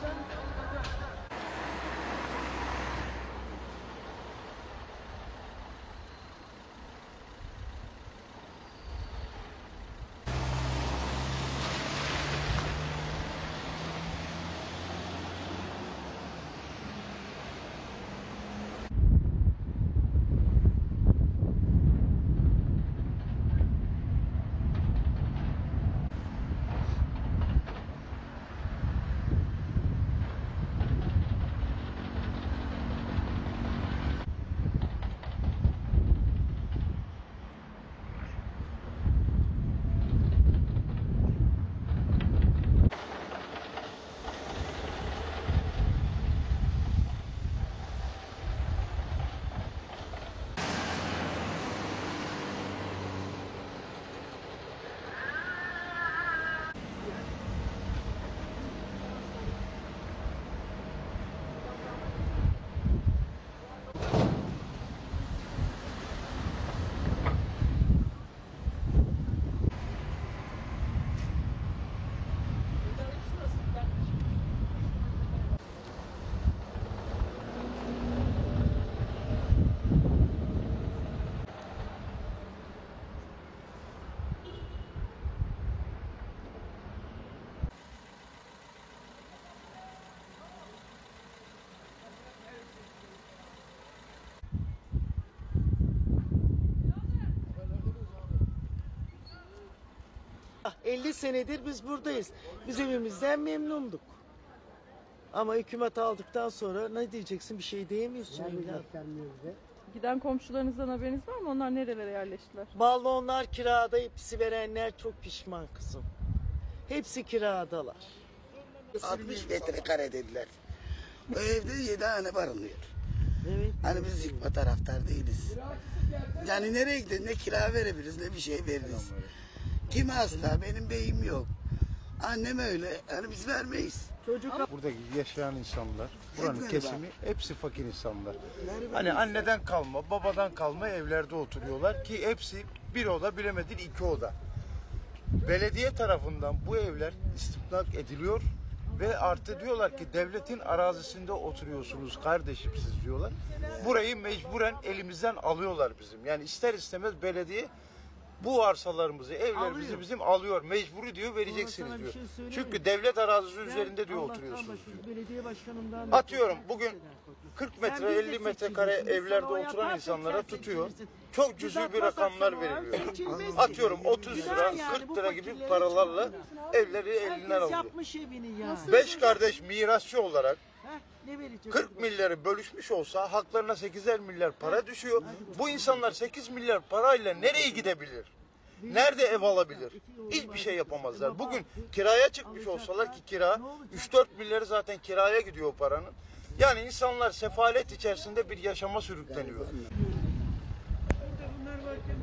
Thank you. 50 senedir biz buradayız. Biz evimizden memnunduk. Ama hükümet aldıktan sonra ne diyeceksin bir şey diyemiyorsun evladım. Giden komşularınızdan haberiniz var mı? Onlar nerelere yerleştiler? Vallahi onlar kirada hepsi verenler çok pişman kızım. Hepsi kiradalar. 60 metrekare dediler. Bu evde 7 hane barınıyor. Evet. Hani biz yıkma taraftar değiliz. Yani nereye gidelim ne kira verebiliriz ne bir şey veririz. Kim hasta benim beyim yok. Annem öyle hani biz vermeyiz. Buradaki yaşayan insanlar, buranın kesimi hepsi fakir insanlar. Hani anneden kalma, babadan kalma evlerde oturuyorlar ki hepsi bir oda bilemedin iki oda. Belediye tarafından bu evler istimlak ediliyor ve artı diyorlar ki devletin arazisinde oturuyorsunuz kardeşim siz diyorlar. Burayı mecburen elimizden alıyorlar bizim. Yani ister istemez belediye bu arsalarımızı, evlerimizi Alıyor. bizim alıyor. Mecburi diyor vereceksiniz diyor. şey? Çünkü devlet arazisi üzerinde diyor Allah oturuyorsunuz diyor. Atıyorum bugün 40 metre Sen biz de 50 metrekare evlerde oturan insanlara tutuyor. Çok cüzi bir rakamlar veriliyor. Atıyorum 30 Güzel lira yani, 40 bu lira gibi paralarla evleri elinden alıyor. Beş kardeş mirasçı olarak ne verecek? 40 milyarı bölüşmüş olsa haklarına 8'er milyar para düşüyor. Bu insanlar 8 milyar parayla nereye gidebilir? Nerede ev alabilir? Hiçbir şey yapamazlar. Bugün kiraya çıkmış olsalar ki kira 3-4 milyarı zaten kiraya gidiyor paranın. Yani insanlar sefalet içerisinde bir yaşama sürükleniyor. Burada bunlar varken